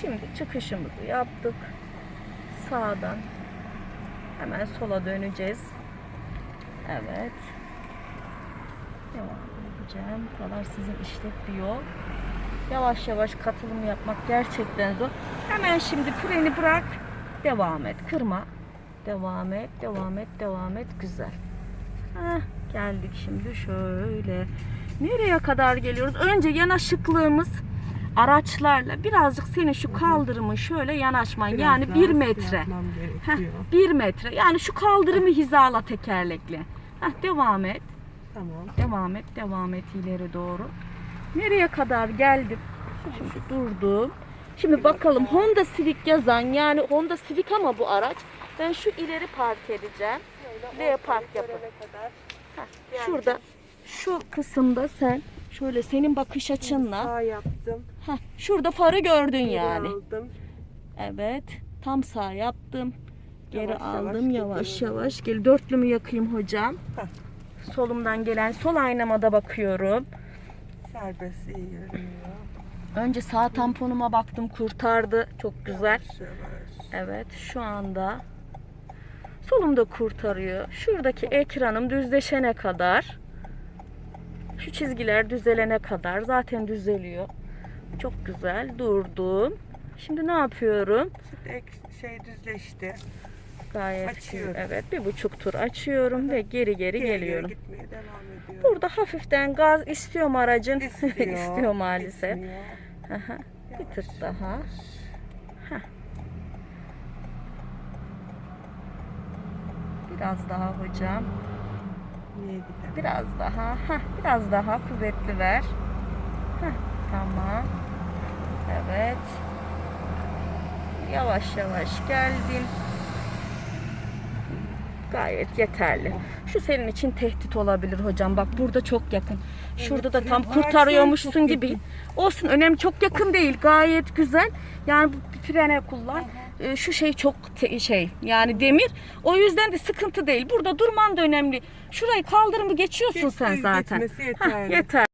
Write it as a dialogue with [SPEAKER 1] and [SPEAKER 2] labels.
[SPEAKER 1] Şimdi çıkışımızı yaptık. Sağdan hemen sola döneceğiz. Evet. Devam edeceğim. Buralar sizin işlek bir yol. Yavaş yavaş katılım yapmak gerçekten zor. Hemen şimdi freni bırak. Devam et. Kırma. Devam et. Devam et. Devam et. Güzel. Heh, geldik şimdi şöyle. Nereye kadar geliyoruz? Önce yanaşıklığımız araçlarla birazcık senin şu kaldırımı şöyle yanaşman.
[SPEAKER 2] Biraz
[SPEAKER 1] yani bir metre. Heh, bir metre. Yani şu kaldırımı hizala tekerlekli. Heh, devam et.
[SPEAKER 2] Tamam.
[SPEAKER 1] Devam et, devam et ileri doğru. Nereye kadar geldim? Şimdi durdum. Şimdi bakalım Honda Civic yazan yani Honda Civic ama bu araç. Ben şu ileri park edeceğim. L park yapın. Heh, Şurada şu kısımda sen şöyle senin bakış açınla
[SPEAKER 2] Sağ yaptım.
[SPEAKER 1] heh, şurada farı gördün
[SPEAKER 2] Geri
[SPEAKER 1] yani.
[SPEAKER 2] aldım.
[SPEAKER 1] Evet. Tam sağ yaptım. Geri
[SPEAKER 2] Yavaş yavaş
[SPEAKER 1] aldım yavaş
[SPEAKER 2] gidiyorum.
[SPEAKER 1] yavaş. Gel dörtlümü yakayım hocam.
[SPEAKER 2] Heh.
[SPEAKER 1] Solumdan gelen sol aynamada bakıyorum.
[SPEAKER 2] Serbest iyi görünüyor.
[SPEAKER 1] Önce sağ tamponuma baktım kurtardı. Çok güzel.
[SPEAKER 2] Yavaş yavaş.
[SPEAKER 1] Evet şu anda solumda kurtarıyor. Şuradaki ekranım düzleşene kadar şu çizgiler düzelene kadar zaten düzeliyor. Çok güzel durdum. Şimdi ne yapıyorum?
[SPEAKER 2] Ek şey düzleşti.
[SPEAKER 1] Gayet
[SPEAKER 2] Açıyorum.
[SPEAKER 1] iyi. Evet bir buçuk tur açıyorum ve geri geri
[SPEAKER 2] Geri geri
[SPEAKER 1] geliyorum.
[SPEAKER 2] gitmeye devam ediyor.
[SPEAKER 1] Burada hafiften gaz istiyorum aracın.
[SPEAKER 2] İstiyor,
[SPEAKER 1] İstiyor maalesef. Aha, bir tık daha. Biraz daha hocam. Biraz daha. Heh, biraz daha kuvvetli ver. Heh, tamam. Evet. Yavaş yavaş geldim. Gayet yeterli. Şu senin için tehdit olabilir hocam. Bak burada çok yakın. Şurada da tam
[SPEAKER 2] araçlar
[SPEAKER 1] kurtarıyormuşsun gibi. Olsun önemli çok yakın değil. Gayet güzel. Yani bu frene kullan. Ee, Şu şey çok şey yani demir. O yüzden de sıkıntı değil. Burada durman da önemli. Şurayı kaldırımı geçiyorsun sen
[SPEAKER 2] Geçti,
[SPEAKER 1] zaten.
[SPEAKER 2] geçmesi
[SPEAKER 1] Hah,
[SPEAKER 2] yeterli.
[SPEAKER 1] yeter.